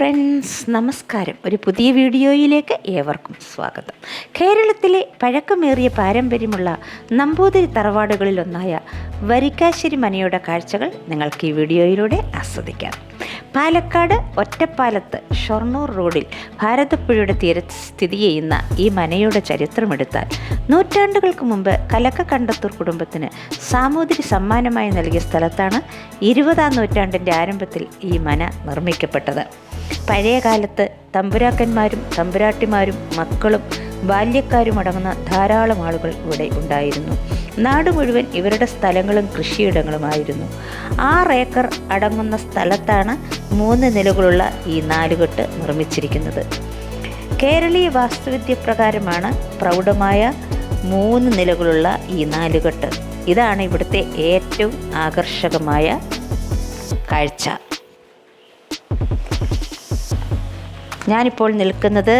Friends നമസ്കാരം. ഒരു പുതിയ വീഡിയോയിലേക്ക് ഏവർക്കും സ്വാഗതം. കേരളത്തിലെ പഴക്കമേറിയ പാരമ്പര്യമുള്ള നമ്പൂതിരി തറവാടുകളിലൊന്നായ വരിക്കാശ്ശേരി മനയുടെ കാഴ്ചകൾ നിങ്ങൾക്ക് ഈ വീഡിയോയിലൂടെ ആസ്വദിക്കാം. പാലക്കാട് ഒറ്റപ്പാലത്ത് ഷൊർണൂർ റോഡിൽ ഭാരതപ്പുഴയുടെ തീരത്ത് സ്ഥിതി ചെയ്യുന്ന ഈ മനയുടെ ചരിത്രമെടുത്താൽ നൂറ്റാണ്ടുകൾക്ക് മുമ്പ് കലക്ക കണ്ടത്തൂർ കുടുംബത്തിന് സാമൂതിരി സമ്മാനമായി നൽകിയ സ്ഥലത്താണ് ഇരുപതാം നൂറ്റാണ്ടിന്റെ ആരംഭത്തിൽ ഈ മന നിർമ്മിക്കപ്പെട്ടത്. പഴയ കാലത്ത് തമ്പുരാക്കന്മാരും തമ്പുരാട്ടിമാരും മക്കളും ബാല്യക്കാരും അടങ്ങുന്ന ധാരാളം ആളുകൾ ഇവിടെ ഉണ്ടായിരുന്നു. നാട് മുഴുവൻ ഇവരുടെ സ്ഥലങ്ങളും കൃഷിയിടങ്ങളുമായിരുന്നു. ആറ് ഏക്കർ അടങ്ങുന്ന സ്ഥലത്താണ് മൂന്ന് നിലകളുള്ള ഈ നാലുകെട്ട് നിർമ്മിച്ചിരിക്കുന്നത്. കേരളീയ വാസ്തുവിദ്യ പ്രകാരമാണ് പ്രൗഢമായ മൂന്ന് നിലകളുള്ള ഈ നാലുകെട്ട്. ഇതാണ് ഇവിടുത്തെ ഏറ്റവും ആകർഷകമായ കാഴ്ച. ഞാനിപ്പോൾ നിൽക്കുന്നത്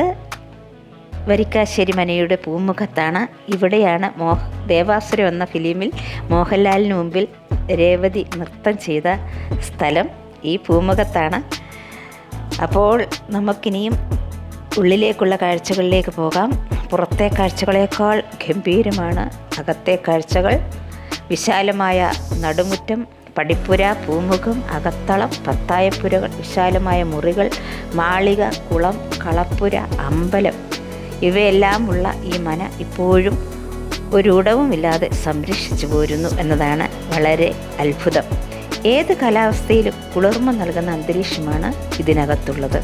വരിക്കാശ്ശേരി മനയുടെ പൂമുഖത്താണ്. ഇവിടെയാണ് മോഹ ദേവാസുരം എന്ന ഫിലിമിൽ മോഹൻലാലിന് മുമ്പിൽ രേവതി നൃത്തം ചെയ്ത സ്ഥലം ഈ പൂമുഖത്താണ്. അപ്പോൾ നമുക്കിനിയും ഉള്ളിലേക്കുള്ള കാഴ്ചകളിലേക്ക് പോകാം. പുറത്തെ കാഴ്ചകളേക്കാൾ ഗംഭീരമാണ് അകത്തെ കാഴ്ചകൾ. വിശാലമായ നടുമുറ്റം പടിപ്പുര പൂമുഖം അകത്തളം പത്തായപ്പുരകൾ വിശാലമായ മുറികൾ മാളിക കുളം കളപ്പുര അമ്പലം. ഇവയെല്ലാമുള്ള ഈ മന ഇപ്പോഴും ഒരിടവുമില്ലാതെ സംരക്ഷിച്ചു പോരുന്നു എന്നതാണ് വളരെ അത്ഭുതം. ഏത് കാലാവസ്ഥയിലും കുളിർമ നൽകുന്ന അന്തരീക്ഷമാണ് ഇതിനകത്തുള്ളത്.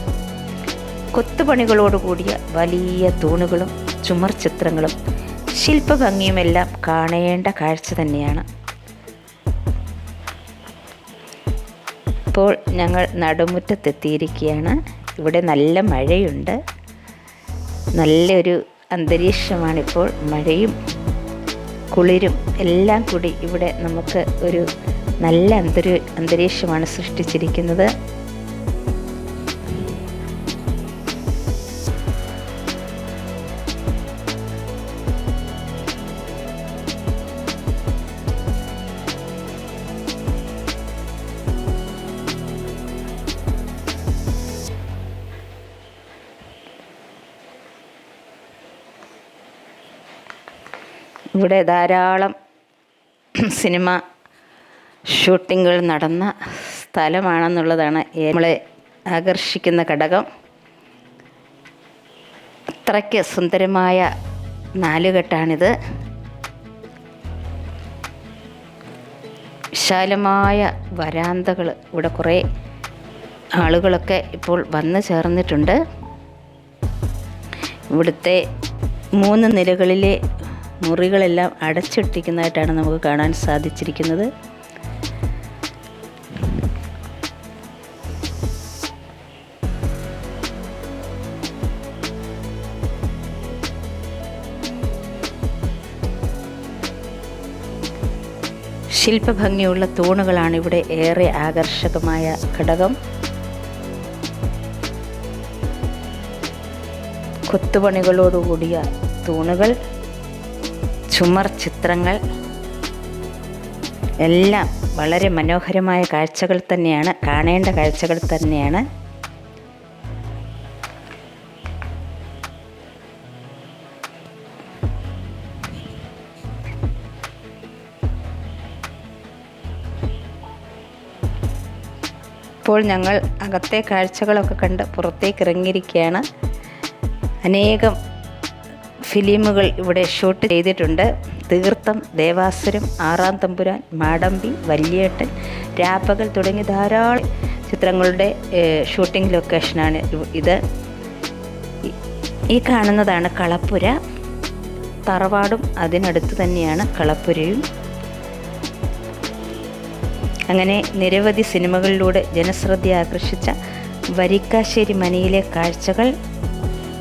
കൊത്തുപണികളോടുകൂടിയ വലിയ തൂണുകളും ചുമർ ചിത്രങ്ങളും ശില്പഭംഗിയുമെല്ലാം കാണേണ്ട കാഴ്ച തന്നെയാണ് ഇപ്പോൾ ഞങ്ങൾ നടുമുറ്റത്തെത്തിയിരിക്കുകയാണ്. ഇവിടെ നല്ല മഴയുണ്ട്. നല്ലൊരു അന്തരീക്ഷമാണിപ്പോൾ. മഴയും കുളിരും എല്ലാം കൂടി ഇവിടെ നമുക്ക് ഒരു നല്ല അന്തരീ അന്തരീക്ഷമാണ് സൃഷ്ടിച്ചിരിക്കുന്നത്. ഇവിടെ ധാരാളം സിനിമ ഷൂട്ടിങ്ങുകൾ നടന്ന സ്ഥലമാണെന്നുള്ളതാണ് നമ്മളെ ആകർഷിക്കുന്ന ഘടകം. അത്രയ്ക്ക് സുന്ദരമായ നാലുകെട്ടാണിത്. വിശാലമായ വരാന്തകൾ ഇവിടെ കുറേ ആളുകളൊക്കെ ഇപ്പോൾ വന്നു ചേർന്നിട്ടുണ്ട്. ഇവിടുത്തെ മൂന്ന് നിലകളിലെ മുറികളെല്ലാം അടച്ചിട്ടിരിക്കുന്നതായിട്ടാണ് നമുക്ക് കാണാൻ സാധിച്ചിരിക്കുന്നത്. ശില്പഭംഗിയുള്ള തൂണുകളാണ് ഇവിടെ ഏറെ ആകർഷകമായ ഘടകം. കൊത്തുപണികളോടുകൂടിയ തൂണുകൾ. ചുമർ ചിത്രങ്ങൾ. എല്ലാം വളരെ മനോഹരമായ കാഴ്ചകൾ തന്നെയാണ് കാണേണ്ട കാഴ്ചകൾ തന്നെയാണ്. ഇപ്പോൾ ഞങ്ങൾ അകത്തെ കാഴ്ചകളൊക്കെ കണ്ട് പുറത്തേക്ക് ഇറങ്ങിയിരിക്കുകയാണ്. അനേകം ഫിലിമുകൾ ഇവിടെ ഷൂട്ട് ചെയ്തിട്ടുണ്ട്. തീർത്ഥം ദേവാസുരം ആറാം തമ്പുരാൻ മാടമ്പി വല്യേട്ടൻ രാപ്പകൽ തുടങ്ങി ധാരാളം ചിത്രങ്ങളുടെ ഷൂട്ടിംഗ് ലൊക്കേഷനാണ് ഇത്. ഈ കാണുന്നതാണ് കളപ്പുര. തറവാടും അതിനടുത്ത് തന്നെയാണ് കളപ്പുരയും. അങ്ങനെ നിരവധി സിനിമകളിലൂടെ ജനശ്രദ്ധ ആകർഷിച്ച വരിക്കാശ്ശേരി മനയിലെ കാഴ്ചകൾ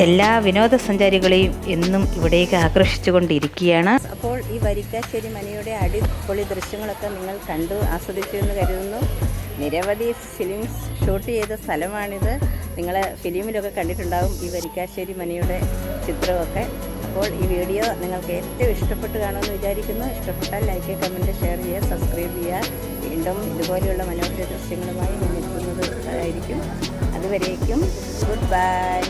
എല്ലാ വിനോദസഞ്ചാരികളെയും എന്നും ഇവിടേക്ക് ആകർഷിച്ചുകൊണ്ടിരിക്കുകയാണ്. അപ്പോൾ ഈ വരിക്കാശ്ശേരി മനയുടെ അടിപൊളി ദൃശ്യങ്ങളൊക്കെ നിങ്ങൾ കണ്ടു ആസ്വദിച്ചു എന്ന് കരുതുന്നു. നിരവധി ഫിലിംസ് ഷൂട്ട് ചെയ്ത സ്ഥലമാണിത്. നിങ്ങൾ ഫിലിമിലൊക്കെ കണ്ടിട്ടുണ്ടാകും ഈ വരിക്കാശ്ശേരി മനയുടെ ചിത്രമൊക്കെ. അപ്പോൾ ഈ വീഡിയോ നിങ്ങൾക്ക് ഏറ്റവും ഇഷ്ടപ്പെട്ട് കാണുമെന്ന് വിചാരിക്കുന്നു. ഇഷ്ടപ്പെട്ടാൽ ലൈക്ക് കമന്റ് ഷെയർ ചെയ്യുക സബ്സ്ക്രൈബ് ചെയ്യുക. വീണ്ടും ഇതുപോലെയുള്ള മനോഹര ദൃശ്യങ്ങളുമായി ഞാൻ എത്തുന്നത് ആയിരിക്കും. അതുവരേക്കും ഗുഡ് ബൈ